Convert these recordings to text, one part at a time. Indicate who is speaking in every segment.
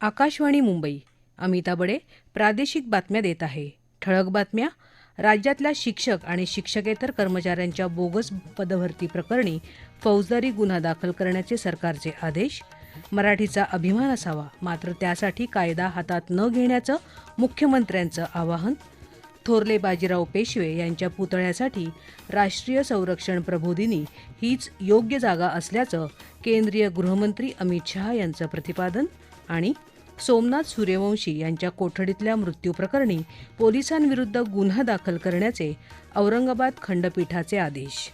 Speaker 1: आकाशवाणी मुंबई. अमिता बडे प्रादेशिक बातम्या देत आहे. ठळक बातम्या. राज्यातल्या शिक्षक आणि शिक्षकेतर कर्मचाऱ्यांच्या बोगस पदभरती प्रकरणी फौजदारी गुन्हा दाखल करण्याचे सरकारचे आदेश. मराठीचा अभिमान असावा मात्र त्यासाठी कायदा हातात न घेण्याचं मुख्यमंत्र्यांचं आवाहन. थोरले बाजीराव पेशवे यांच्या पुतळ्यासाठी राष्ट्रीय संरक्षण प्रबोधिनी हीच योग्य जागा असल्याचं केंद्रीय गृहमंत्री अमित शहा यांचं प्रतिपादन. आणि सोमनाथ सूर्यवंशी यांच्या कोठडीतल्या मृत्यूप्रकरणी पोलिसांविरुद्ध गुन्हा दाखल करण्याचे औरंगाबाद खंडपीठाचे आदेश.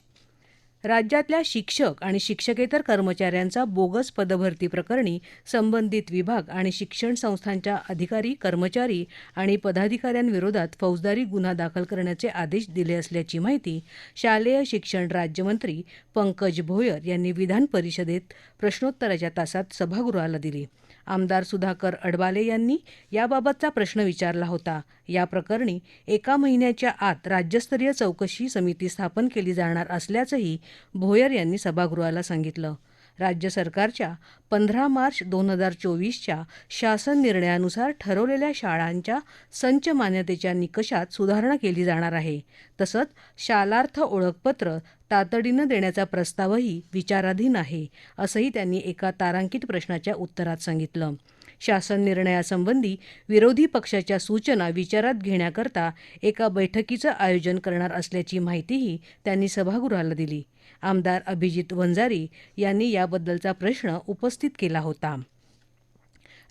Speaker 1: राज्यातल्या शिक्षक आणि शिक्षकेतर कर्मचाऱ्यांचा बोगस पदभरती प्रकरणी संबंधित विभाग आणि शिक्षण संस्थांच्या अधिकारी कर्मचारी आणि पदाधिकाऱ्यांविरोधात फौजदारी गुन्हा दाखल करण्याचे आदेश दिले असल्याची माहिती शालेय शिक्षण राज्यमंत्री पंकज भोयर यांनी विधान परिषदेत प्रश्नोत्तराच्या तासात सभागृहाला दिली. आमदार सुधाकर अडबाले यांनी याबाबतचा प्रश्न विचारला होता. या प्रकरणी एका महिन्याच्या आत राज्यस्तरीय चौकशी समिती स्थापन केली जाणार असल्याचंही भोयर यांनी सभागृहाला सांगितलं. राज्य सरकारच्या पंधरा मार्च दोन हजार चोवीसच्या शासन निर्णयानुसार ठरवलेल्या शाळांच्या संच मान्यतेच्या निकषात सुधारणा केली जाणार आहे. तसंच शालार्थ ओळखपत्र तातडीनं देण्याचा प्रस्तावही विचाराधीन आहे असंही त्यांनी एका तारांकित प्रश्नाच्या उत्तरात सांगितलं. शासन निर्णयासंबंधी विरोधी पक्षाच्या सूचना विचारात घेण्याकरता एका बैठकीचं आयोजन करणार असल्याची माहितीही त्यांनी सभागृहाला दिली. आमदार अभिजित वंजारी यांनी याबद्दलचा प्रश्न उपस्थित केला होता.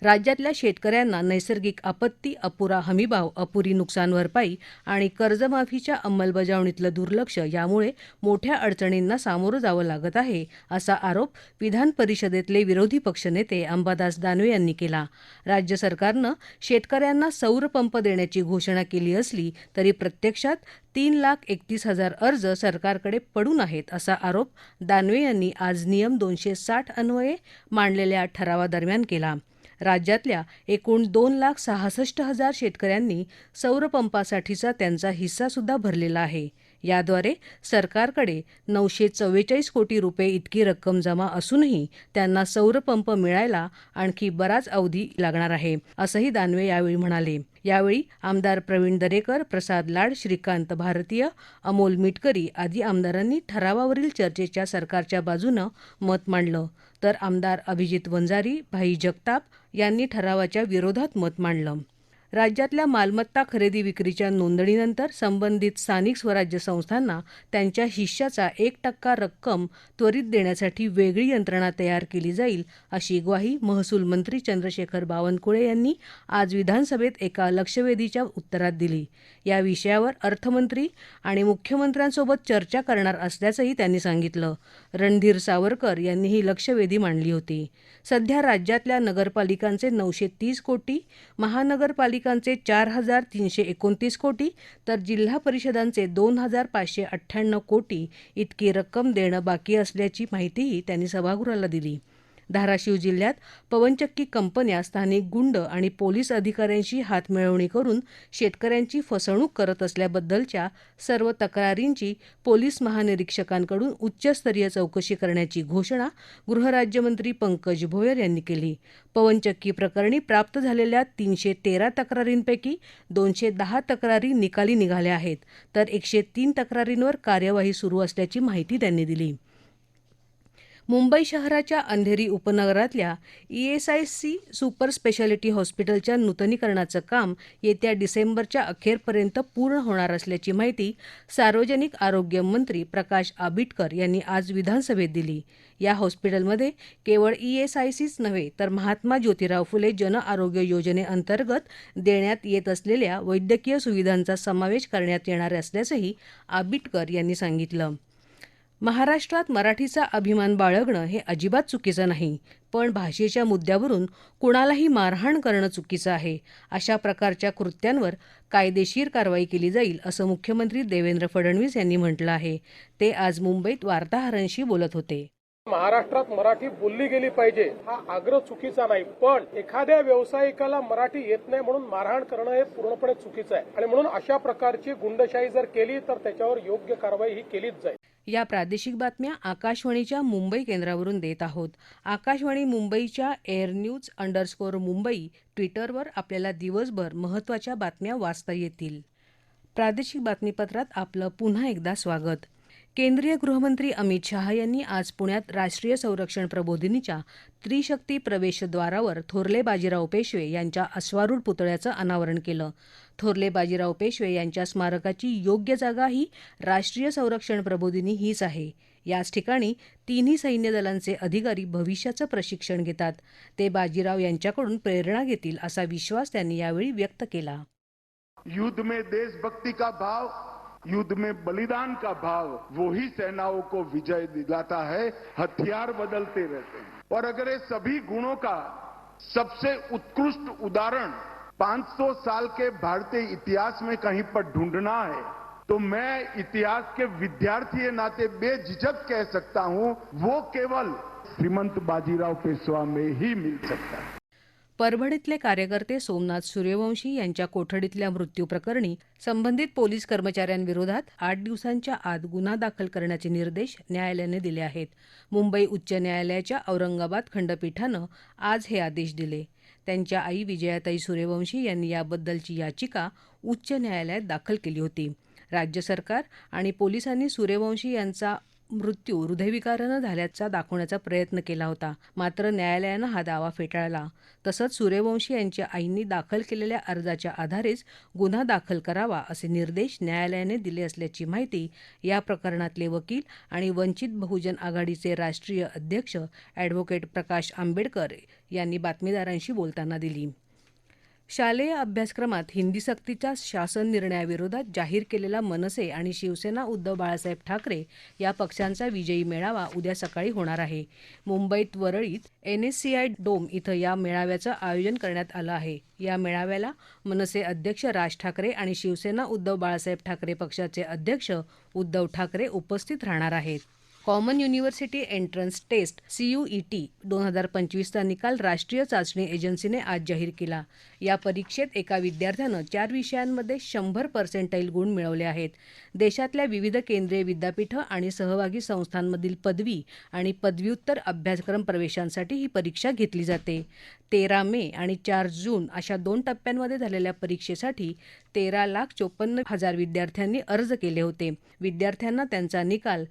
Speaker 1: राज्यातल्या शेतकऱ्यांना नैसर्गिक आपत्ती अपुरा हमीभाव अपुरी नुकसान भरपाई आणि कर्जमाफीच्या अंमलबजावणीतलं दुर्लक्ष यामुळे मोठ्या अडचणींना सामोरं जावं लागत आहे असा आरोप विधान परिषदेतले विरोधी पक्षनेते अंबादास दानवे यांनी केला. राज्य सरकारनं शेतकऱ्यांना सौर पंप देण्याची घोषणा केली असली तरी प्रत्यक्षात तीन लाख एकतीस हजार अर्ज सरकारकडे पडून आहेत असा आरोप दानवे यांनी आज नियम दोनशे साठ अन्वये मांडलेल्या ठरावादरम्यान केला. राज्यातल्या एकूण दोन लाख सहासष्ट हजार शेतकऱ्यांनी सौरपंपासाठीचा त्यांचा हिस्सासुद्धा भरलेला आहे. याद्वारे सरकारकडे नऊशे चव्वेचाळीस कोटी रुपये इतकी रक्कम जमा असूनही त्यांना सौरपंप मिळायला आणखी बराच अवधी लागणार आहे असंही दानवे यावेळी म्हणाले. यावेळी आमदार प्रवीण दरेकर प्रसाद लाड श्रीकांत भारतीय अमोल मिटकरी आदी आमदारांनी ठरावावरील चर्चेच्या सरकारच्या बाजूनं मत मांडलं. तर आमदार अभिजित वंजारी भाई जगताप यांनी ठरावाच्या विरोधात मत मांडलं. राज्यातल्या मालमत्ता खरेदी विक्रीच्या नोंदणीनंतर संबंधित स्थानिक स्वराज्य संस्थांना त्यांच्या हिश्श्याचा एक टक्का रक्कम त्वरित देण्यासाठी वेगळी यंत्रणा तयार केली जाईल अशी ग्वाही महसूल मंत्री चंद्रशेखर बावनकुळे यांनी आज विधानसभेत एका लक्षवेधीच्या उत्तरात दिली. या विषयावर अर्थमंत्री आणि मुख्यमंत्र्यांसोबत चर्चा करणार असल्याचंही त्यांनी सांगितलं. रणधीर सावरकर यांनी ही लक्षवेधी मांडली होती. सध्या राज्यातल्या नगरपालिकांचे नऊशे तीस कोटी महानगरपालिका महानगरपालिकांचे चार हजार तीनशे एकोणतीस कोटी तर जिल्हा परिषदांचे दोन हजार पाचशे अठ्ठ्याण्णव कोटी इतकी रक्कम देणं बाकी असल्याची माहितीही त्यांनी सभागृहाला दिली. धाराशिव जिल्ह्यात पवनचक्की कंपन्या स्थानिक गुंड आणि पोलीस अधिकाऱ्यांशी हातमिळवणी करून शेतकऱ्यांची फसवणूक करत असल्याबद्दलच्या सर्व तक्रारींची पोलीस महानिरीक्षकांकडून उच्चस्तरीय चौकशी करण्याची घोषणा गृहराज्यमंत्री पंकज भोयर यांनी केली. पवनचक्की प्रकरणी प्राप्त झालेल्या तीनशे तेरा तक्रारींपैकी दोनशे दहा तक्रारी निकाली निघाल्या आहेत तर एकशे तीन तक्रारींवर कार्यवाही सुरू असल्याची माहिती त्यांनी दिली. मुंबई शहराच्या अंधेरी उपनगरातल्या ईएसआयसी सुपर स्पेशालिटी हॉस्पिटलच्या नूतनीकरणाचं काम येत्या डिसेंबरच्या अखेरपर्यंत पूर्ण होणार असल्याची माहिती सार्वजनिक आरोग्य मंत्री प्रकाश आबिटकर यांनी आज विधानसभेत दिली. या हॉस्पिटलमध्ये केवळ ईएसआयसीच नव्हे तर महात्मा ज्योतिराव फुले जन आरोग्य योजनेअंतर्गत देण्यात येत असलेल्या वैद्यकीय सुविधांचा समावेश करण्यात येणार असल्याचंही आबिटकर यांनी सांगितलं. महाराष्ट्रात मराठीचा अभिमान बाळगणं हे अजिबात चुकीचं नाही. पण भाषेच्या मुद्द्यावरून कुणालाही मारहाण करणं चुकीचं आहे अशा प्रकारच्या कृत्यांवर कायदेशीर कारवाई केली जाईल असं मुख्यमंत्री देवेंद्र फडणवीस यांनी म्हटलं आहे. ते आज मुंबईत वार्ताहरांशी बोलत होते.
Speaker 2: महाराष्ट्रात मराठी बोलली गेली पाहिजे हा आग्रह चुकीचा नाही. पण एखाद्या व्यावसायिकाला मराठी येत नाही म्हणून मारहाण करणं हे पूर्णपणे चुकीचं आहे. आणि म्हणून अशा प्रकारची गुंडशाही जर केली तर त्याच्यावर योग्य कारवाई ही केलीच जाईल.
Speaker 1: या प्रादेशिक बातम्या आकाशवाणीच्या मुंबई केंद्रावरून देत आहोत. आकाशवाणी मुंबईच्या एअर न्यूज अंडरस्कोअर मुंबई ट्विटरवर आपल्याला दिवसभर महत्त्वाच्या बातम्या वाचता येतील. प्रादेशिक बातमीपत्रात आपलं पुन्हा एकदा स्वागत. केंद्रीय गृहमंत्री अमित शहा यांनी आज पुण्यात राष्ट्रीय संरक्षण प्रबोधिनीच्या त्रिशक्ती प्रवेशद्वारावर थोरले बाजीराव पेशवे यांच्या अश्वारूढ पुतळ्याचं अनावरण केलं. थोरले बाजीराव पेशवे यांच्या स्मारकाची योग्य जागा ही राष्ट्रीय संरक्षण प्रबोधिनी हीच आहे. याच ठिकाणी तिन्ही सैन्य दलांचे अधिकारी भविष्याचं प्रशिक्षण घेतात. ते बाजीराव यांच्याकडून प्रेरणा घेतील असा विश्वास त्यांनी यावेळी व्यक्त केला.
Speaker 3: युद्ध में देशभक्ति का भाव युद्ध में बलिदान का भाव वो ही सेनाओं को विजय दिलाता है हथियार बदलते रहते हैं। और अगर ये सभी गुणों का सबसे उत्कृष्ट उदाहरण 500 साल के भारतीय इतिहास में कहीं पर ढूंढना है तो मैं इतिहास के विद्यार्थी नाते बेझिझक कह सकता हूं वो केवल श्रीमंत बाजीराव पेशवा में ही मिल सकता है।
Speaker 1: परभणीतले कार्यकर्ते सोमनाथ सूर्यवंशी यांच्या कोठडीतल्या मृत्यूप्रकरणी संबंधित पोलीस कर्मचाऱ्यांविरोधात आठ दिवसांच्या आत गुन्हा दाखल करण्याचे निर्देश न्यायालयाने दिले आहेत. मुंबई उच्च न्यायालयाच्या औरंगाबाद खंडपीठानं आज हे आदेश दिले. त्यांच्या आई विजयाताई सूर्यवंशी यांनी याबद्दलची याचिका उच्च न्यायालयात दाखल केली होती. राज्य सरकार आणि पोलिसांनी सूर्यवंशी यांचा मृत्यू हृदयविकारानं झाल्याचा दाखवण्याचा प्रयत्न केला होता. मात्र न्यायालयानं हा दावा फेटाळला. तसंच सूर्यवंशी यांच्या आईंनी दाखल केलेल्या अर्जाच्या आधारेच गुन्हा दाखल करावा असे निर्देश न्यायालयाने दिले असल्याची माहिती या प्रकरणातले वकील आणि वंचित बहुजन आघाडीचे राष्ट्रीय अध्यक्ष ॲडव्होकेट प्रकाश आंबेडकर यांनी बातमीदारांशी बोलताना दिली. शालेय अभ्यासक्रमात हिंदी सक्तीच्या शासन निर्णयाविरोधात जाहीर केलेला मनसे आणि शिवसेना उद्धव बाळासाहेब ठाकरे या पक्षांचा विजयी मेळावा उद्या सकाळी होणार आहे. मुंबईत वरळीत एनएससीआय डोम इथं या मेळाव्याचं आयोजन करण्यात आलं आहे. या मेळाव्याला मनसे अध्यक्ष राज ठाकरे आणि शिवसेना उद्धव बाळासाहेब ठाकरे पक्षाचे अध्यक्ष उद्धव ठाकरे उपस्थित राहणार आहेत. Common university entrance test CUET दोन हजार पंचवीसचा निकाल राष्ट्रीय चाचणी एजन्सीने आज जाहीर केला. या परीक्षेत एका विद्यार्थ्यानं चार विषयांमध्ये शंभर पर्सेंटाईल गुण मिळवले आहेत. देशातल्या विविध केंद्रीय विद्यापीठं आणि सहभागी संस्थांमधील पदवी आणि पदव्युत्तर अभ्यासक्रम प्रवेशांसाठी ही परीक्षा घेतली जाते. तेरा मे आणि चार जून अशा दोन टप्प्यांमध्ये झालेल्या परीक्षेसाठी तेरा लाख चोपन्न हजार विद्यार्थ्यांनी अर्ज केले होते. विद्यार्थ्यांना त्यांचा निकाल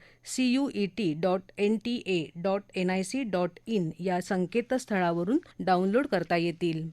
Speaker 1: C E T dot N T A dot N I C dot in या संकेतस्थळावरून डाउनलोड करता येतील.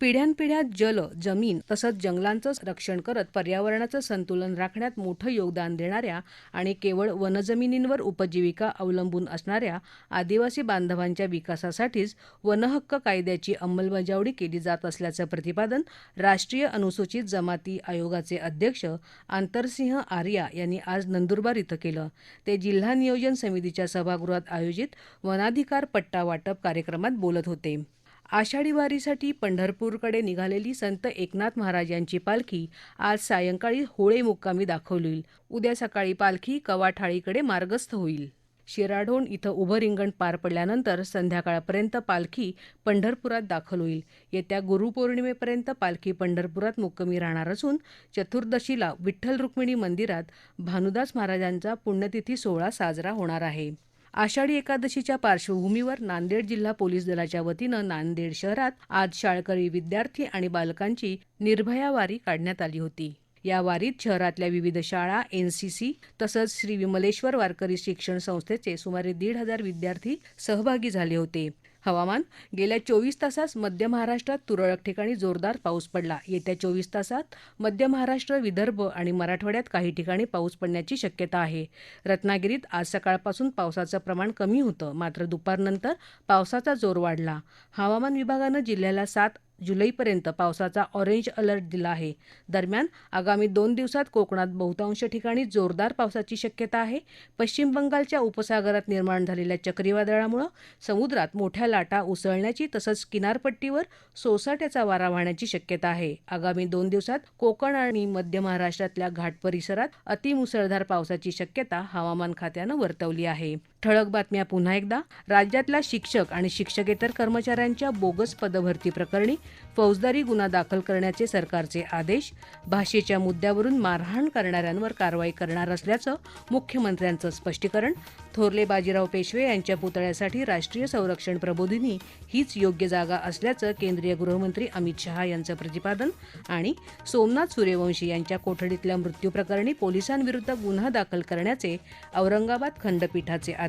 Speaker 1: पिढ्यानपिढ्या जल जमीन तसंच जंगलांचं रक्षण करत पर्यावरणाचं संतुलन राखण्यात मोठं योगदान देणाऱ्या आणि केवळ वनजमिनींवर उपजीविका अवलंबून असणाऱ्या आदिवासी बांधवांच्या विकासासाठीच वनहक्क कायद्याची अंमलबजावणी केली जात असल्याचं प्रतिपादन राष्ट्रीय अनुसूचित जमाती आयोगाचे अध्यक्ष आंतरसिंह आर्या यांनी आज नंदुरबार इथं केलं. ते जिल्हा नियोजन समितीच्या सभागृहात आयोजित वनाधिकार पट्टा वाटप कार्यक्रमात बोलत होते. आषाढी वारीसाठी पंढरपूरकडे निघालेली संत एकनाथ महाराज यांची पालखी आज सायंकाळी होळे मुक्कामी दाखवली. उद्या सकाळी पालखी कवाठाळीकडे मार्गस्थ होईल. शिराढोण इथं उभं रिंगण पार पडल्यानंतर संध्याकाळपर्यंत पालखी पंढरपुरात दाखल होईल. येत्या गुरुपौर्णिमेपर्यंत पालखी पंढरपुरात मुक्कमी राहणार असून चतुर्दशीला विठ्ठल रुक्मिणी मंदिरात भानुदास महाराजांचा पुण्यतिथी सोहळा साजरा होणार आहे. आषाढी एकादशीच्या पार्श्वभूमीवर नांदेड जिल्हा पोलीस दलाच्या वतीनं नांदेड शहरात आज शाळकरी विद्यार्थी आणि बालकांची निर्भया वारी काढण्यात आली होती. या वारीत शहरातल्या विविध शाळा एनसीसी तसंच श्री विमलेश्वर वारकरी शिक्षण संस्थेचे सुमारे दीड हजार विद्यार्थी सहभागी झाले होते. हवामान. गेल्या चोवीस तासात मध्य महाराष्ट्रात तुरळक ठिकाणी जोरदार पाऊस पडला. येत्या चोवीस तासात मध्य महाराष्ट्र विदर्भ आणि मराठवाड्यात काही ठिकाणी पाऊस पडण्याची शक्यता आहे. रत्नागिरीत आज सकाळपासून पावसाचं प्रमाण कमी होतं. मात्र दुपारनंतर पावसाचा जोर वाढला. हवामान विभागानं जिल्ह्याला सात जुलैपर्यंत पावसाचा ऑरेंज अलर्ट दिला आहे. दरम्यान आगामी दोन दिवसात कोकणात बहुतांश ठिकाणी जोरदार पावसाची शक्यता आहे. पश्चिम बंगालच्या उपसागरात निर्माण झालेल्या चक्रीवादळामुळे समुद्रात मोठ्या लाटा उसळण्याची तसंच किनारपट्टीवर सोसाट्याचा वारा वाहण्याची शक्यता आहे. आगामी दोन दिवसात कोकण आणि मध्य महाराष्ट्रातल्या घाट परिसरात अतिमुसळधार पावसाची शक्यता हवामान खात्यानं वर्तवली आहे. ठळक बातम्या पुन्हा एकदा. राज्यातल्या शिक्षक आणि शिक्षकेतर कर्मचाऱ्यांच्या बोगस पदभरती प्रकरणी फौजदारी गुन्हा दाखल करण्याचे सरकारचे आदेश. भाषेच्या मुद्द्यावरून मारहाण करणाऱ्यांवर कारवाई करणार असल्याचं मुख्यमंत्र्यांचं स्पष्टीकरण. थोरले बाजीराव पेशवे यांच्या पुतळ्यासाठी राष्ट्रीय संरक्षण प्रबोधिनी हीच योग्य जागा असल्याचं केंद्रीय गृहमंत्री अमित शहा यांचं प्रतिपादन आणि सोमनाथ सूर्यवंशी यांच्या कोठडीतल्या मृत्यूप्रकरणी पोलिसांविरुद्ध गुन्हा दाखल करण्याचे औरंगाबाद खंडपीठाचे आदेश.